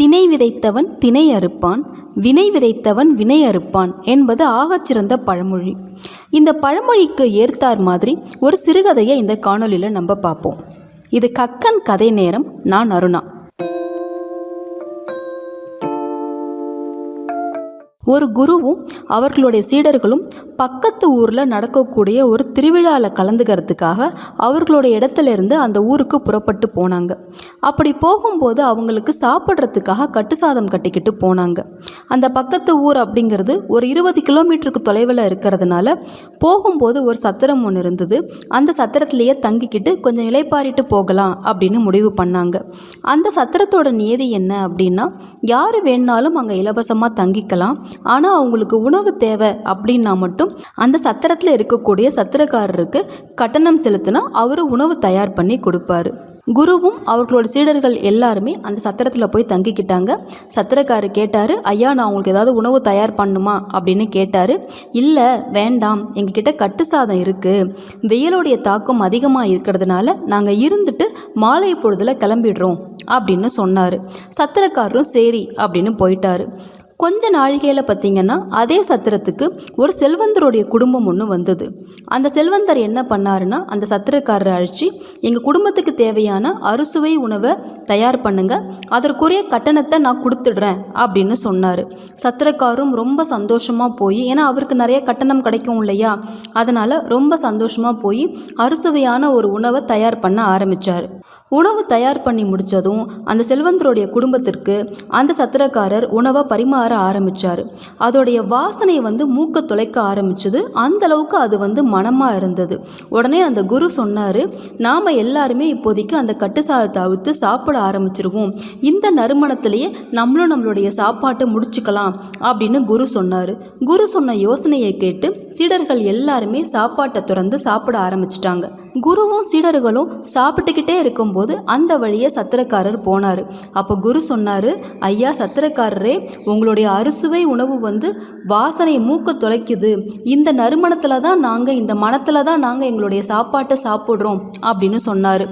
தினை விதைத்தவன் தினை அறுப்பான் வினை விதைத்தவன் வினை அறுப்பான் என்பது ஆகச்சிறந்த பழமொழி. இந்த பழமொழிக்கு ஏற்றார் மாதிரி ஒரு சிறுகதையை இந்த காணொளியில் நம்ம பார்ப்போம். இது கக்கன் கதை நேரம் நான் அருணா. ஒரு குருவும் அவர்களுடைய சீடர்களும் பக்கத்து ஊரில் நடக்கக்கூடிய ஒரு திருவிழாவில் கலந்துக்கிறதுக்காக அவர்களுடைய இடத்துல இருந்து அந்த ஊருக்கு புறப்பட்டு போனாங்க. அப்படி போகும்போது அவங்களுக்கு சாப்பிட்றதுக்காக கட்டு சாதம் கட்டிக்கிட்டு போனாங்க. அந்த பக்கத்து ஊர் அப்படிங்கிறது ஒரு இருபது கிலோமீட்டருக்கு தொலைவில் இருக்கிறதுனால போகும்போது ஒரு சத்திரம் ஒன்று இருந்தது. அந்த சத்திரத்திலேயே தங்கிக்கிட்டு கொஞ்சம் இலைப்பாரிட்டு போகலாம் அப்படின்னு முடிவு பண்ணாங்க. அந்த சத்திரத்தோட நியதி என்ன அப்படின்னா யார் வேணாலும் அங்கே இலவசமாக தங்கிக்கலாம். ஆனால் அவங்களுக்கு உணவு தேவை அப்படின்னா மட்டும் அந்த சத்திரத்தில் இருக்கக்கூடிய சத்திரக்காரருக்கு கட்டணம் செலுத்தினா அவர் உணவு தயார் பண்ணி கொடுப்பாரு. குருவும் அவர்களோட சீடர்கள் எல்லாருமே அந்த சத்திரத்தில் போய் தங்கிக்கிட்டாங்க. சத்திரக்காரர் கேட்டார் ஐயா நான் உங்களுக்கு ஏதாவது உணவு தயார் பண்ணுமா? அப்படின்னு கேட்டார். இல்லை வேண்டாம். எங்ககிட்ட கட்டு சாதம் இருக்குது வெயிலுடைய தாக்கம் அதிகமாக இருக்கிறதுனால நாங்கள் இருந்துட்டு மாலை பொழுதில் கிளம்பிடுறோம். அப்படின்னு சொன்னார். சத்திரக்காரரும் சரி அப்படின்னு போயிட்டார். கொஞ்ச நாழிகையில் பார்த்தீங்கன்னா அதே சத்திரத்துக்கு ஒரு செல்வந்தருடைய குடும்பம் ஒன்று வந்தது. அந்த செல்வந்தர் என்ன பண்ணாருன்னா அந்த சத்திரக்காரரை அழைச்சி எங்கள் குடும்பத்துக்கு தேவையான அறுசுவை உணவை தயார் பண்ணுங்க. அதற்குரிய கட்டணத்தை நான் கொடுத்துடுறேன் அப்படின்னு சொன்னார். சத்திரக்காரும் ரொம்ப சந்தோஷமாக போய் ஏன்னா அவருக்கு நிறைய கட்டணம் கிடைக்கும் இல்லையா? அதனால் ரொம்ப சந்தோஷமாக போய் அறுசுவையான ஒரு உணவை தயார் பண்ண ஆரம்பித்தார் உணவு தயார் பண்ணி முடித்ததும் அந்த செல்வந்தருடைய குடும்பத்திற்கு அந்த சத்திரக்காரர் உணவை பரிமாற ஆரம்பித்தார் அதோடைய வாசனை வந்து மூக்க துளைக்க ஆரம்பிச்சது. அந்தளவுக்கு அது வந்து மனமாக இருந்தது. உடனே அந்த குரு சொன்னார் நாம் எல்லாருமே இப்போதைக்கு அந்த கட்டு சாதத்தை அவித்து சாப்பிட ஆரம்பிச்சிருவோம். இந்த நறுமணத்திலேயே நம்மளும் நம்மளுடைய சாப்பாட்டை முடிச்சுக்கலாம் அப்படின்னு குரு சொன்னார். குரு சொன்ன யோசனையை கேட்டு சீடர்கள் எல்லாருமே சாப்பாட்டை திறந்து சாப்பிட ஆரம்பிச்சிட்டாங்க. குருவும் சீடர்களும் சாப்பிட்டுக்கிட்டே இருக்கும்போது அந்த வழியே சத்திரக்காரர் போனார். அப்போ குரு சொன்னார் ஐயா சத்திரக்காரரே உங்களுடைய அறுசுவை உணவு வந்து வாசனை மூக்க தொலைக்குது. இந்த நறுமணத்தில் தான் நாங்கள் இந்த மனத்தில் தான் நாங்கள் எங்களுடைய சாப்பாட்டை சாப்பிட்றோம் அப்படின்னு சொன்னார்.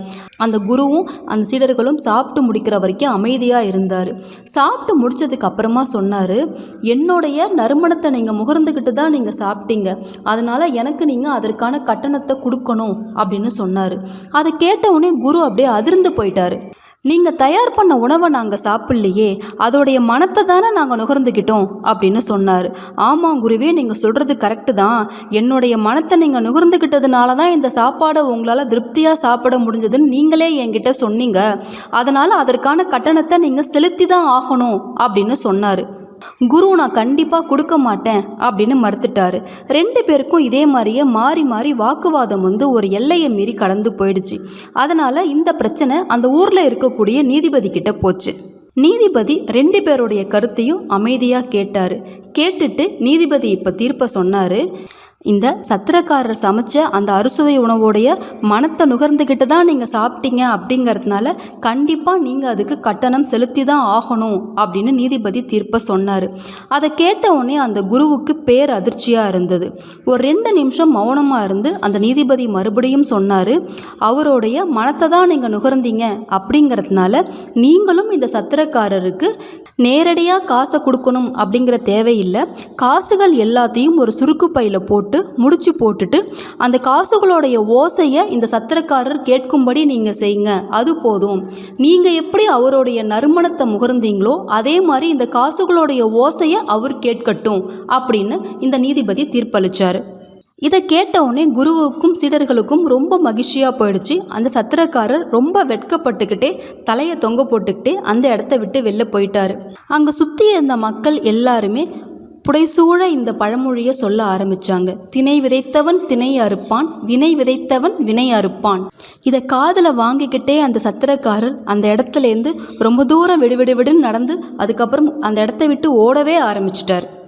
அந்த குருவும் அந்த சீடர்களும் சாப்பிட்டு முடிக்கிற வரைக்கும் அமைதியாக இருந்தார். சாப்பிட்டு முடித்ததுக்கு அப்புறமா சொன்னார் என்னுடைய நறுமணத்தை நீங்கள் முகர்ந்துக்கிட்டு தான் நீங்கள் சாப்பிட்டீங்க. அதனால் எனக்கு நீங்கள் அதற்கான கட்டணத்தை கொடுக்கணும். அப்படின்னு சொன்னார். அதை கேட்டவுடனே குரு அப்படியே அதிர்ந்து போயிட்டார். நீங்கள் தயார் பண்ண உணவை நாங்கள் சாப்பிட்லையே அதோடைய மனத்தை தானே நாங்கள் நுகர்ந்துக்கிட்டோம் அப்படின்னு சொன்னார். ஆமாம் குருவே நீங்கள் சொல்கிறது கரெக்டு தான். என்னுடைய மனத்தை நீங்கள் நுகர்ந்துக்கிட்டதுனால தான் இந்த சாப்பாடை உங்களால் திருப்தியாக சாப்பிட முடிஞ்சதுன்னு நீங்களே என்கிட்ட சொன்னீங்க. அதனால் அதற்கான கட்டணத்தை நீங்கள் செலுத்தி தான் ஆகணும் அப்படின்னு சொன்னார். குரு நான் கண்டிப்பாக கொடுக்க மாட்டேன் அப்படின்னு மறுத்துட்டாரு. ரெண்டு பேருக்கும் இதே மாதிரியே மாறி மாறி வாக்குவாதம் வந்து ஒரு எல்லையை மீறி கடந்து போயிடுச்சு. அதனால் இந்த பிரச்சனை அந்த ஊரில் இருக்கக்கூடிய நீதிபதி கிட்ட போச்சு. நீதிபதி ரெண்டு பேருடைய கருத்தையும் அமைதியாக கேட்டார். கேட்டுட்டு நீதிபதி இப்போ தீர்ப்பை சொன்னார். இந்த சத்திரக்காரர் சமைச்ச அந்த அறுசுவை உணவோடைய மனத்தை நுகர்ந்துக்கிட்டு தான் நீங்கள் சாப்பிட்டீங்க அப்படிங்கிறதுனால கண்டிப்பாக நீங்கள் அதுக்கு கட்டணம் செலுத்தி தான் ஆகணும் அப்படின்னு நீதிபதி தீர்ப்பை சொன்னார். அதை கேட்ட உடனே அந்த குருவுக்கு பேர் அதிர்ச்சியாக இருந்தது. ஒரு ரெண்டு நிமிஷம் மௌனமாக இருந்து அந்த நீதிபதி மறுபடியும் சொன்னார் அவருடைய மனத்தை தான் நீங்கள் நுகர்ந்தீங்க அப்படிங்கிறதுனால நீங்களும் இந்த சத்திரக்காரருக்கு நேரடியாக காசை கொடுக்கணும் அப்படிங்கிற தேவையில்லை. காசுகள் எல்லாத்தையும் ஒரு சுருக்கு பையில் போட்டு முடிச்சு போட்டுட்டு அந்த காசுகளுடைய ஓசையை இந்த சத்திரக்காரர் கேட்கும்படி நீங்கள் செய்யுங்க. அது போதும். நீங்கள் எப்படி அவருடைய நறுமணத்தை முகர்ந்தீங்களோ அதே மாதிரி இந்த காசுகளுடைய ஓசையை அவர் கேட்கட்டும் அப்படின்னு இந்த நீதிபதி தீர்ப்பளித்தார் இதை கேட்ட உடனே குருவுக்கும் சீடர்களுக்கும் ரொம்ப மகிழ்ச்சியாக போயிடுச்சு. அந்த சத்திரக்காரர் ரொம்ப வெட்கப்பட்டுக்கிட்டே தலையை தொங்க போட்டுக்கிட்டே அந்த இடத்த விட்டு வெளில போயிட்டார். அங்கே சுற்றி இருந்த மக்கள் எல்லாருமே புடைசூழ இந்த பழமொழியை சொல்ல ஆரம்பிச்சாங்க. தினை விதைத்தவன் தினை அறுப்பான் வினை விதைத்தவன் வினை அறுப்பான். இதை காதில் வாங்கிக்கிட்டே அந்த சத்திரக்காரர் அந்த இடத்துலேருந்து ரொம்ப தூரம் விடு விடு விடுன்னு நடந்து அதுக்கப்புறம் அந்த இடத்த விட்டு ஓடவே ஆரம்பிச்சிட்டார்.